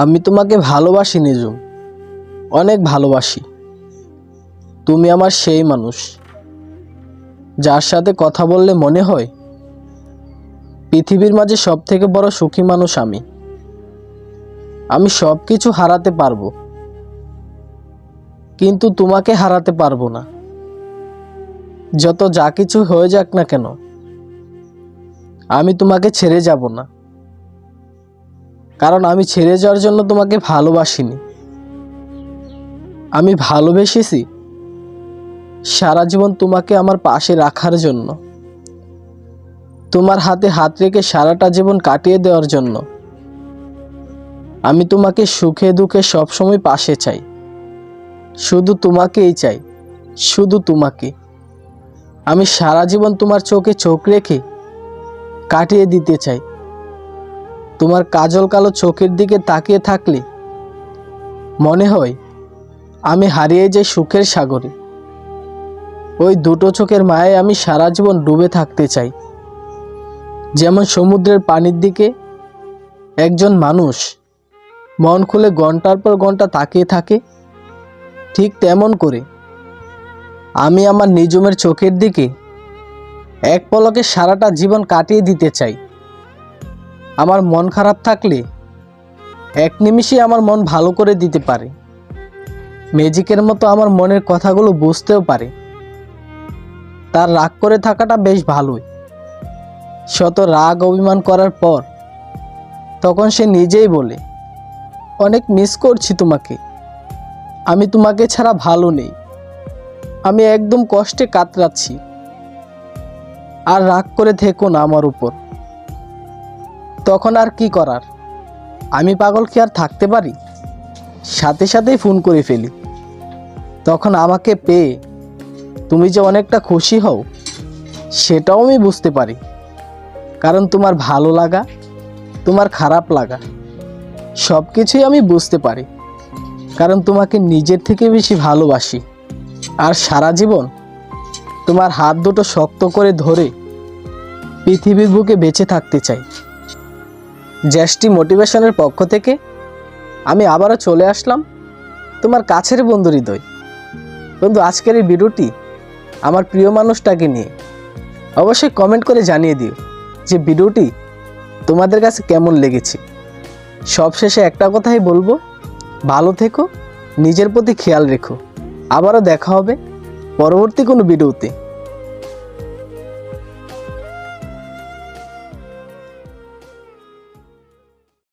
আমি তোমাকে ভালোবাসি নিজুম অনেক ভালোবাসি। তুমি আমার সেই মানুষ, যার সাথে কথা বললে মনে হয়, পৃথিবীর মাঝে সব থেকে বড় সুখী মানুষ আমি। আমি সব কিছু হারাতে পারব, কিন্তু তোমাকে হারাতে পারব না। যত যা কিছু হয়ে যাক না কেন, আমি তোমাকে ছেড়ে যাব না। কারণ আমি ছেড়ে যাওয়ার জন্য তোমাকে ভালোবাসিনি। আমি ভালোবেসেছি সারা জীবন তোমাকে আমার পাশে রাখার জন্য, তোমার হাতে হাত রেখে সারাটা জীবন কাটিয়ে দেওয়ার জন্য। আমি তোমাকে সুখে দুঃখে সবসময় পাশে চাই। শুধু তোমাকেই চাই, শুধু তোমাকে। আমি সারা জীবন তোমার চোখে চোখ রেখে কাটিয়ে দিতে চাই। তোমার কাজল কালো চোখের দিকে তাকিয়ে থাকলে মনে হয় আমি হারিয়ে যাই সুখের সাগরে। ওই দুটো চোখের মায়ায় আমি সারা জীবন ডুবে থাকতে চাই। যেমন সমুদ্রের পানির দিকে একজন মানুষ মন খুলে ঘণ্টার পর ঘণ্টা তাকিয়ে থাকে, ঠিক তেমন করে আমি আমার নিজমের চোখের দিকে এক পলকে সারাটা জীবন কাটিয়ে দিতে চাই। আমার মন খারাপ থাকলে এক নিমিষে আমার মন ভালো করে দিতে পারে। ম্যাজিকের মতো আমার মনের কথাগুলো বুঝতেও পারে। তার রাগ করে থাকাটা বেশ ভালোই। শত রাগ অভিমান করার পর তখন সে নিজেই বলে, অনেক মিস করছি তোমাকে। আমি তোমাকে ছাড়া ভালো নেই। আমি একদম কষ্টে কাতরাচ্ছি। আর রাগ করে থেকো না আমার উপর। তখন আর কি করার? আমি পাগল কি আর থাকতে পারি? সাথে সাথেই ফোন করে ফেলি। তখন আমাকে পেয়ে, তুমি যে অনেকটা খুশি হও, সেটাও আমি বুঝতে পারি। কারণ তোমার ভালো লাগা, তোমার খারাপ লাগা সব কিছুই আমি বুঝতে পারি। কারণ তোমাকে নিজের থেকে বেশি ভালোবাসি। আর সারা জীবন তোমার হাত দুটো শক্ত করে ধরে পৃথিবীর বুকে বেঁচে থাকতে চাই। জ্যাষ্টি মোটিভেশনের পক্ষ থেকে আমি আবারও চলে আসলাম তোমার কাছের বন্ধু হৃদয়। বন্ধু, আজকের এই ভিডিওটি আমার প্রিয় মানুষটাকে নিয়ে অবশ্যই কমেন্ট করে জানিয়ে দিও যে ভিডিওটি তোমাদের কাছে কেমন লেগেছে। সবশেষে একটা কথাই বলব, ভালো থেকো, নিজের প্রতি খেয়াল রেখো। আবারও দেখা হবে পরবর্তী কোনো ভিডিওতে।